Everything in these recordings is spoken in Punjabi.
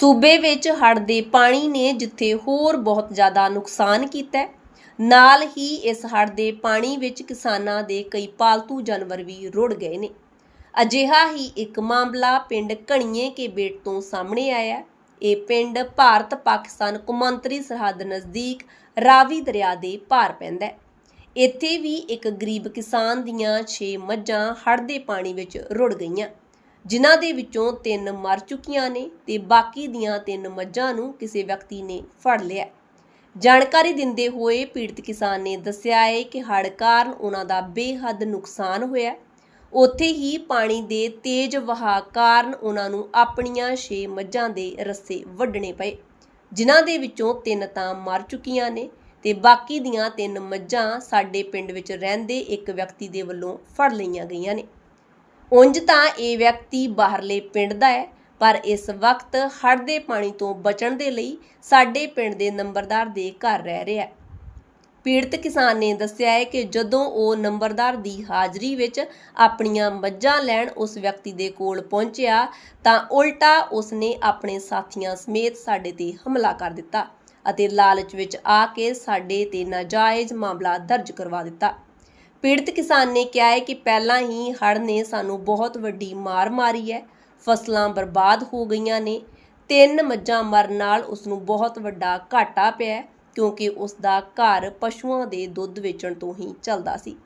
ਸੂਬੇ ਵਿੱਚ ਹੜ੍ਹ ਦੇ ਪਾਣੀ ਨੇ ਜਿੱਥੇ ਹੋਰ ਬਹੁਤ ਜ਼ਿਆਦਾ ਨੁਕਸਾਨ ਕੀਤਾ ਹੈ, ਨਾਲ ਹੀ ਇਸ ਹੜ੍ਹ ਦੇ ਪਾਣੀ ਵਿੱਚ ਕਿਸਾਨਾਂ ਦੇ ਕਈ ਪਾਲਤੂ ਜਾਨਵਰ ਵੀ ਰੁੜ ਗਏ ਨੇ। ਅਜਿਹਾ ਹੀ ਇੱਕ ਮਾਮਲਾ ਪਿੰਡ ਘਣੀਏ ਕੇ ਬੇਟ ਤੋਂ ਸਾਹਮਣੇ ਆਇਆ ਇਹ ਪਿੰਡ ਭਾਰਤ ਪਾਕਿਸਤਾਨ ਕੌਮਾਂਤਰੀ ਸਰਹੱਦ ਨਜ਼ਦੀਕ ਰਾਵੀ ਦਰਿਆ ਦੇ ਪਾਰ ਪੈਂਦਾ ਹੈ। ਇੱਥੇ ਵੀ ਇੱਕ ਗਰੀਬ ਕਿਸਾਨ ਦੀਆਂ 6 ਮੱਝਾਂ ਹੜ੍ਹ ਦੇ ਪਾਣੀ ਵਿੱਚ ਰੁੜ ਗਈਆਂ। ਜਿਨ੍ਹਾਂ ਦੇ ਵਿੱਚੋਂ ਤਿੰਨ ਮਰ ਚੁੱਕੀਆਂ ਨੇ ਤੇ ਬਾਕੀ ਦੀਆਂ ਤਿੰਨ ਮੱਝਾਂ ਨੂੰ ਕਿਸੇ ਵਿਅਕਤੀ ਨੇ ਫੜ ਲਿਆ। ਜਾਣਕਾਰੀ ਦਿੰਦੇ ਹੋਏ ਪੀੜਤ ਕਿਸਾਨ ਨੇ ਦੱਸਿਆ ਹੈ ਕਿ ਹੜ੍ਹ ਕਾਰਨ ਉਹਨਾਂ ਦਾ ਬੇਹੱਦ ਨੁਕਸਾਨ ਹੋਇਆ। ਉੱਥੇ ਹੀ ਪਾਣੀ ਦੇ ਤੇਜ਼ ਵਹਾਅ ਕਾਰਨ ਉਹਨਾਂ ਨੂੰ ਆਪਣੀਆਂ 6 ਮੱਝਾਂ ਦੇ ਰੱਸੇ ਵੱਢਣੇ ਪਏ, ਜਿਨ੍ਹਾਂ ਦੇ ਵਿੱਚੋਂ ਤਿੰਨ ਤਾਂ ਮਰ ਚੁੱਕੀਆਂ ਨੇ ਤੇ ਬਾਕੀ ਦੀਆਂ ਤਿੰਨ ਮੱਝਾਂ ਸਾਡੇ ਪਿੰਡ ਵਿੱਚ ਰਹਿੰਦੇ ਇੱਕ ਵਿਅਕਤੀ ਦੇ ਵੱਲੋਂ ਫੜ ਲਈਆਂ ਗਈਆਂ ਨੇ। ਉਂਝ ਤਾਂ ਇਹ ਵਿਅਕਤੀ ਬਾਹਰਲੇ ਪਿੰਡ ਦਾ ਹੈ, ਪਰ ਇਸ ਵਕਤ ਹੜ੍ਹ ਦੇ ਪਾਣੀ ਤੋਂ ਬਚਣ ਦੇ ਲਈ ਸਾਡੇ ਪਿੰਡ ਦੇ ਨੰਬਰਦਾਰ ਦੇ ਘਰ ਰਹਿ ਰਿਹਾ ਹੈ। ਪੀੜਤ ਕਿਸਾਨ ਨੇ ਦੱਸਿਆ ਹੈ ਕਿ ਜਦੋਂ ਉਹ ਨੰਬਰਦਾਰ ਦੀ ਹਾਜ਼ਰੀ ਵਿੱਚ ਆਪਣੀਆਂ ਮੱਝਾਂ ਲੈਣ ਉਸ ਵਿਅਕਤੀ ਦੇ ਕੋਲ ਪਹੁੰਚਿਆ, ਤਾਂ ਉਲਟਾ ਉਸਨੇ ਆਪਣੇ ਸਾਥੀਆਂ ਸਮੇਤ ਸਾਡੇ ਤੇ ਹਮਲਾ ਕਰ ਦਿੱਤਾ ਅਤੇ ਲਾਲਚ ਵਿੱਚ ਆ ਕੇ ਸਾਡੇ ਤੇ ਨਾਜਾਇਜ਼ ਮਾਮਲਾ ਦਰਜ ਕਰਵਾ ਦਿੱਤਾ। ਪੀੜਤ ਕਿਸਾਨ ਨੇ ਕਿਹਾ ਹੈ ਕਿ ਪਹਿਲਾਂ ਹੀ ਹੜ੍ਹ ਨੇ ਸਾਨੂੰ ਬਹੁਤ ਵੱਡੀ ਮਾਰ ਮਾਰੀ ਹੈ। ਫਸਲਾਂ ਬਰਬਾਦ ਹੋ ਗਈਆਂ ਨੇ। ਤਿੰਨ ਮੱਝਾਂ ਮਰਨ ਨਾਲ ਉਸ ਨੂੰ ਬਹੁਤ ਵੱਡਾ ਘਾਟਾ ਪਿਆ ਕਿਉਂਕਿ ਉਸ ਦਾ ਘਰ ਪਸ਼ੂਆਂ ਦੇ ਦੁੱਧ ਵੇਚਣ ਤੋਂ ਹੀ ਚੱਲਦਾ ਸੀ।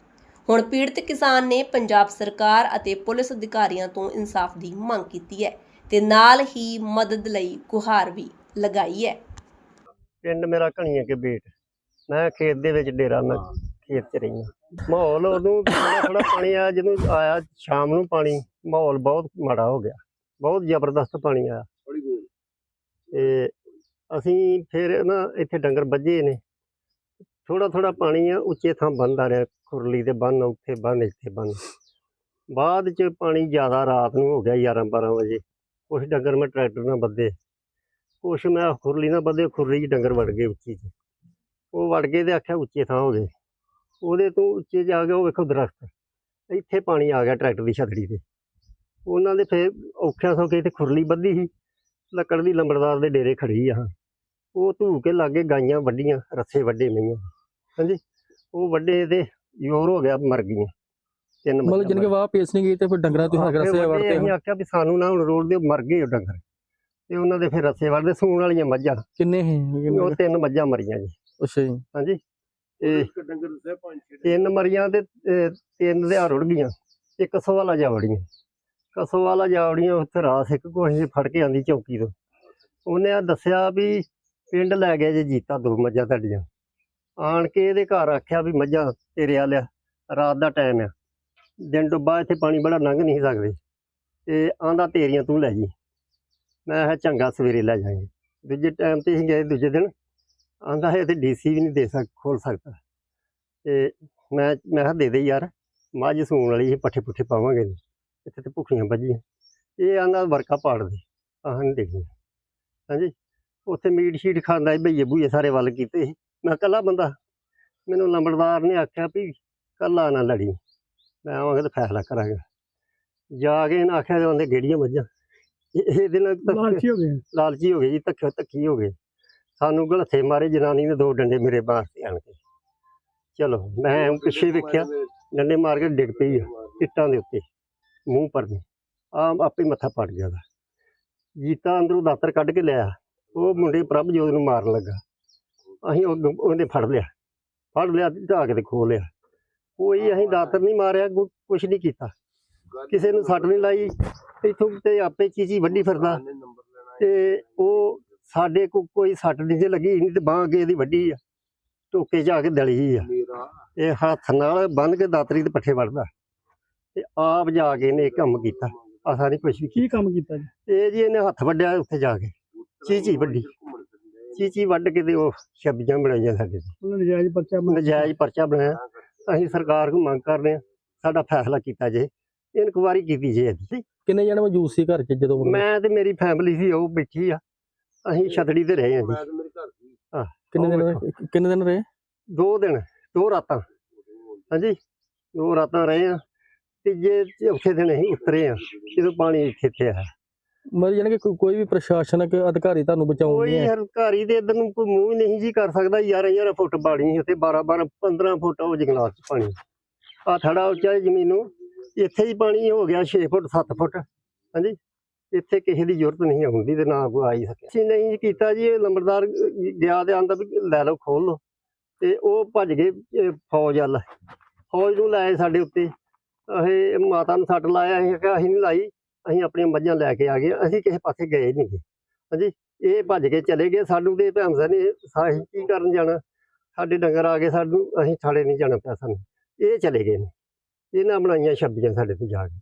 ਹੁਣ ਪੀੜਤ ਕਿਸਾਨ ਨੇ ਪੰਜਾਬ ਸਰਕਾਰ ਅਤੇ ਪੁਲਿਸ ਅਧਿਕਾਰੀਆਂ ਤੋਂ ਇਨਸਾਫ ਦੀ ਮੰਗ ਕੀਤੀ ਹੈ ਤੇ ਨਾਲ ਹੀ ਮਦਦ ਲਈ ਗੁਹਾਰ ਵੀ ਲਗਾਈ ਹੈ। ਪਿੰਡ ਮੇਰਾ ਘਣੀਆਂ ਕੇ ਬੇਟ। ਮੈਂ ਖੇਤ ਦੇ ਵਿੱਚ ਡੇਰਾ, ਮੈਂ ਖੇਤ 'ਚ ਰਹੀ ਹਾਂ ਮਾਹੌਲ ਉਦੋਂ ਥੋੜਾ ਥੋੜਾ ਪਾਣੀ ਆਇਆ ਜਦੋਂ ਆਇਆ ਸ਼ਾਮ ਨੂੰ ਪਾਣੀ ਮਾਹੌਲ ਬਹੁਤ ਮਾੜਾ ਹੋ ਗਿਆ। ਬਹੁਤ ਜ਼ਬਰਦਸਤ ਪਾਣੀ ਆਇਆ। ਤੇ ਅਸੀਂ ਫਿਰ ਨਾ ਇੱਥੇ ਡੰਗਰ ਵੱਜੇ ਨੇ। ਥੋੜਾ ਥੋੜਾ ਪਾਣੀ ਆ ਉੱਚੇ ਥਾਂ ਬੰਦਾ ਰਿਹਾ ਖੁਰਲੀ ਦੇ ਬੰਨ ਉੱਥੇ ਬੰਨ ਇੱਥੇ ਬੰਨ ਬਾਅਦ ਚ ਪਾਣੀ ਜ਼ਿਆਦਾ ਰਾਤ ਨੂੰ ਹੋ ਗਿਆ 11 12 ਵਜੇ। ਕੁਛ ਡੰਗਰ ਮੈਂ ਟਰੈਕਟਰ ਨਾਲ ਬੱਧੇ ਕੁਛ ਮੈਂ ਖੁਰਲੀ ਨਾਲ ਬੱਧੇ ਖੁਰਲੀ 'ਚ ਡੰਗਰ ਵੜ ਗਏ ਉੱਚੀ 'ਚ ਉਹ ਵੜ ਗਏ ਤੇ ਆਖਿਆ ਉੱਚੇ ਥਾਂ ਹੋ ਗਏ। ਉਹਦੇ ਤੋਂ ਉੱਚੇ ਜਾ ਕੇ ਉਹ ਵੇਖੋ ਦਰਖਤ ਇੱਥੇ ਪਾਣੀ ਆ ਗਿਆ ਟਰੈਕਟਰ ਦੀ ਛਤਰੀ ਤੇ। ਉਹਨਾਂ ਦੇ ਫੇਰ ਔਖਿਆਂ ਸੌਖੇ ਇੱਥੇ ਖੁਰਲੀ ਬੱਧੀ ਸੀ ਲੱਕੜ ਦੀ ਲੰਬੜਦਾਰ ਦੇ ਡੇਰੇ ਖੜੀ ਆ ਉਹ ਧੂ ਕੇ ਲਾਗੇ ਗਾਈਆਂ ਵੱਡੀਆਂ ਰੱਸੇ ਵੱਡੇ ਮਈਆਂ ਹਾਂਜੀ। ਉਹ ਵੱਡੇ ਤੇ ਜ਼ੋਰ ਹੋ ਗਿਆ ਮਰ ਗਈਆਂ। ਤਿੰਨ ਮਤਲਬ ਜਿਨਕੇ ਵਾਹ ਪੇਸ ਨਹੀਂ ਗਈ ਤੇ ਫਿਰ ਡੰਗਰਾਂ ਤੋਂ ਹੱਥ ਰਸੇ ਵੜਤੇ ਅਸੀਂ ਆਖਿਆ ਵੀ ਸਾਨੂੰ ਨਾ ਹੁਣ ਰੋਡ ਦੇ ਮਰ ਗਏ ਉਹ ਡੰਗਰ। ਤੇ ਉਹਨਾਂ ਦੇ ਫਿਰ ਰੱਸੇ ਵੜਦੇ ਸੂਣ ਵਾਲੀਆਂ ਮੱਝਾਂ। ਕਿੰਨੇ ਹੈ ਉਹ ਤਿੰਨ ਮੱਝਾਂ ਮਰੀਆਂ ਜੀ। ਅੱਛਾ ਜੀ। ਹਾਂਜੀ। ਤਿੰਨ ਮਰੀਆਂ ਤੇ ਅਹ, ਤਿੰਨ ਦੇ ਰੁੜ ਗਈਆਂ। ਤੇ ਕਸੋਵਾਲਾ ਜਾਵੜੀਆਂ ਕਸੋਵਾਲਾ ਜਾਵੜੀਆਂ ਉੱਥੇ ਰਾਸ ਇੱਕ ਕੋਸ਼ਿਸ਼ ਫੜ ਕੇ ਆਂਦੀ ਚੌਕੀ ਤੋਂ। ਉਹਨੇ ਆ ਦੱਸਿਆ ਵੀ ਪਿੰਡ ਲੈ ਗਿਆ ਜੇ ਜੀਤਾ ਦੋ ਮੱਝਾਂ ਤੁਹਾਡੀਆਂ। ਆਣ ਕੇ ਇਹਦੇ ਘਰ ਆਖਿਆ ਵੀ ਮੱਝਾਂ ਤੇਰੇ ਆ ਲਿਆ ਰਾਤ ਦਾ ਟਾਈਮ ਆ। ਦਿਨ ਡੁੱਬਾ ਇੱਥੇ ਪਾਣੀ ਬੜਾ ਲੰਘ ਨਹੀਂ ਸਕਦੇ। ਤੇ ਆਂਦਾ ਤੇਰੀਆਂ ਤੂੰ ਲੈ ਜੀ। ਮੈਂ ਕਿਹਾ ਚੰਗਾ ਸਵੇਰੇ ਲੈ ਜਾਵਾਂਗੇ। ਦੂਜੇ ਟਾਈਮ ਤੇ ਅਸੀਂ ਗਏ ਦੂਜੇ ਦਿਨ। ਆਂਦਾ ਹੈ ਤੇ ਡੀਸੀ ਵੀ ਨਹੀਂ ਦੇ ਸਕ ਖੋਲ ਸਕਦਾ। ਤੇ ਮੈਂ ਮੈਂ ਕਿਹਾ ਦੇ ਦੇ ਯਾਰ ਮੱਝ ਸੂਣ ਵਾਲੀ ਇਹ ਪੱਠੇ ਪੁੱਠੇ ਪਾਵਾਂਗੇ ਨੀ। ਇੱਥੇ ਤੇ ਭੁੱਖੀਆਂ ਵੱਜੀਆਂ ਇਹ ਆਂਦਾ ਵਰਕਾ ਪਾੜ ਦੇ ਆਹ ਨਹੀਂ ਦੇਖੀਆਂ ਹਾਂਜੀ ਉੱਥੇ ਮੀਟ ਸ਼ੀਟ ਖਾਂਦਾ ਸੀ ਭਈਏ ਭੂਏ ਸਾਰੇ ਵੱਲ ਕੀਤੇ ਸੀ। ਮੈਂ ਕੱਲਾ ਬੰਦਾ। ਮੈਨੂੰ ਲੰਬੜਦਾਰ ਨੇ ਆਖਿਆ ਵੀ ਕੱਲਾ ਨਾ ਲੜੀ। ਮੈਂ ਆਵਾਂਗਾ ਤਾਂ ਫੈਸਲਾ ਕਰਾਂਗਾ। ਜਾ ਕੇ ਇਹਨਾਂ ਆਖਿਆ ਉਹਦੇ ਗੇੜੀਆਂ ਮੱਝਾਂ ਇਹ- ਇਹਦੇ ਨਾਲ ਤਾਂ- ਲਾਲਚੀ ਹੋ ਗਏ। ਲਾਲਚੀ ਹੋ ਗਏ ਜੀ ਧੱਕੇ ਧੱਕੀ ਹੋ ਗਏ। ਸਾਨੂੰ ਗਲਥੇ ਮਾਰੇ ਜਨਾਨੀ ਨੇ ਦੋ ਡੰਡੇ ਮੇਰੇ ਬਾਹਰ ਤੇ ਆਣ ਕੇ। ਚਲੋ ਮੈਂ ਪਿੱਛੇ ਵੇਖਿਆ ਡੰਡੇ ਮਾਰ ਕੇ ਡਿੱਗ ਪਈ ਆ, ਇੱਟਾਂ ਦੇ ਉੱਤੇ ਮੂੰਹ ਪਰ ਨੇ ਆ ਆਪੇ ਮੱਥਾ ਪੜ ਗਿਆ ਜੀਤਾ ਅੰਦਰੋਂ ਦਾਤਰ ਕੱਢ ਕੇ ਲਿਆ ਉਹ ਮੁੰਡੇ ਪ੍ਰਭਜੋਤ ਨੂੰ ਮਾਰਨ ਲੱਗਾ। ਅਸੀਂ ਉਹ- ਉਹਨੇ ਫੜ ਲਿਆ ਫੜ ਲਿਆ ਢਾਹ ਕੇ ਤੇ ਖੋ ਲਿਆ। ਕੋਈ ਅਸੀਂ ਦਾਤਰ ਨਹੀਂ ਮਾਰਿਆ ਕੁ- ਕੁਛ ਨਹੀਂ ਕੀਤਾ। ਕਿਸੇ ਨੂੰ ਸੱਟ ਨਹੀਂ ਲਾਈ ਇੱਥੋਂ ਤੇ ਆਪੇ ਚੀਚੀ ਵੱਡੀ ਫਿਰਦਾ। ਤੇ ਉਹ ਸਾਡੇ ਕੋ ਕੋਈ ਸੱਟ ਨਹੀਂ ਜੇ ਲੱਗੀ ਨਹੀਂ ਤੇ ਬਾਂਹ ਅੱਗੇ ਇਹਦੀ ਵੱਡੀ ਆ। ਟੋਕੇ ਜਾ ਕੇ ਦਲੀ ਆ। ਇਹ ਹੱਥ ਨਾਲ ਬੰਨ ਕੇ ਦਾਤਰੀ ਤੇ ਪੱਠੇ ਵੜਦਾ ਤੇ ਆਪ ਜਾ ਕੇ ਇਹਨੇ ਇਹ ਕੰਮ ਕੀਤਾ। ਆਸਾ ਨਹੀਂ ਕੁਛ ਵੀ ਕੀ ਕੰਮ ਕੀਤਾ ਜੀ। ਇਹ ਜੀ ਇਹਨੇ ਹੱਥ ਵੱਡਿਆ ਉੱਥੇ ਜਾ ਕੇ। ਚੀਚੀ ਵੱਡੀ ਚੀਚੀ ਵੱਢ ਕੇ ਤੇ ਉਹ ਛੱਬੀਆਂ ਬਣਾਈਆਂ ਸਾਡੇ ਤੇ। ਨਜਾਇਜ਼ ਪਰਚਾ ਨਜਾਇਜ਼ ਪਰਚਾ ਬਣਾਇਆ। ਅਸੀਂ ਸਰਕਾਰ ਨੂੰ ਮੰਗ ਕਰਦੇ ਹਾਂ ਸਾਡਾ ਫੈਸਲਾ ਕੀਤਾ ਜੇ ਇਨਕੁਆਰੀ ਕੀਤੀ ਜੇ ਇਹਦੀ। ਕਿੰਨੇ ਜਣੇ ਮੌਜੂਦ ਸੀ ਘਰ 'ਚ ਜਦੋਂ ਮੈਂ ਤੇ ਮੇਰੀ ਫੈਮਿਲੀ ਸੀ ਉਹ ਬੈਠੀ ਆ। ਅਸੀਂ ਛਤੜੀ ਤੇ ਰਹੇ ਹਾਂ ਜੀ। ਕਿੰਨੇ ਦਿਨ ਉਹ ਰਹੇ? ਕਿੰਨੇ ਦਿਨ ਰਹੇ? ਦੋ ਦਿਨ ਦੋ ਰਾਤਾਂ। ਹਾਂਜੀ। ਦੋ ਰਾਤਾਂ ਰਹੇ ਆ ਤੀਜੇ ਚੌਥੇ ਦਿਨ ਅਸੀਂ ਉਤਰੇ ਆ ਜਦੋਂ ਪਾਣੀ ਇੱਥੇ ਇੱਥੇ ਆਇਆ। ਮਤਲਬ ਜਾਣੀ ਕਿ ਕੋਈ- ਕੋਈ ਵੀ ਪ੍ਰਸ਼ਾਸਨਿਕ ਅਧਿਕਾਰੀ ਤੁਹਾਨੂੰ ਬਚਾਉਣ ਕੋਈ ਨਹੀਂ ਹੈ ਹਰਕਾਰੀ ਦੇ ਇਧਰ ਨੂੰ ਕੋਈ ਮੂੰਹ ਹੀ ਨਹੀਂ ਜੀ ਕਰ ਸਕਦਾ। 11 11 ਫੁੱਟ ਪਾਣੀ ਉੱਤੇ 12 12 15 ਫੁੱਟ ਉਹ ਜੰਗਲਾਤ ਚ ਪਾਣੀ। ਆ ਥੜਾ ਉੱਚਾ ਜ਼ਮੀਨ ਨੂੰ। ਇੱਥੇ ਹੀ ਪਾਣੀ ਹੋ ਗਿਆ 6 ਫੁੱਟ 7 ਫੁੱਟ। ਹਾਂਜੀ। ਇੱਥੇ ਕਿਸੇ ਦੀ ਜ਼ਰੂਰਤ ਨਹੀਂ ਹੁੰਦੀ ਤੇ ਨਾ ਕੋਈ ਆ ਹੀ ਸਕਿਆ ਅਸੀਂ ਨਹੀਂ ਕੀਤਾ ਜੀ, ਇਹ ਲੰਬੜਦਾਰ ਗਿਆ ਤੇ ਆਂਦਾ ਵੀ ਲੈ ਲਓ ਖੋਲ ਲਓ। ਤੇ ਉਹ ਭੱਜ ਗਏ ਫੌਜ ਵੱਲ। ਫੌਜ ਨੂੰ ਲਾਏ ਸਾਡੇ ਉੱਤੇ। ਇਹ ਮਾਤਾ ਨੂੰ ਸੱਟ ਲਾਇਆ, ਅਸੀਂ ਕਿਹਾ ਅਸੀਂ ਨਹੀਂ ਲਾਈ, ਅਸੀਂ ਆਪਣੀਆਂ ਮੱਝਾਂ ਲੈ ਕੇ ਆ ਗਏ। ਅਸੀਂ ਕਿਸੇ ਪਾਸੇ ਗਏ ਨਹੀਂ ਗੇ। ਹਾਂਜੀ, ਇਹ ਭੱਜ ਕੇ ਚਲੇ ਗਏ। ਸਾਨੂੰ ਤੇ ਭੈਣ ਨੇ ਸਾਹੀ ਕੀ ਕਰਨ ਜਾਣਾ? ਸਾਡੇ ਡੰਗਰ ਆ ਗਏ ਸਾਨੂੰ, ਅਸੀਂ ਥਾੜੇ ਨਹੀਂ ਜਾਣਾ ਪਿਆ ਸਾਨੂੰ ਇਹ ਚਲੇ ਗਏ ਨੇ। ਇਹਨਾਂ ਬਣਾਈਆਂ ਛੱਬੀਆਂ ਸਾਡੇ ਤੇ ਜਾ ਕੇ।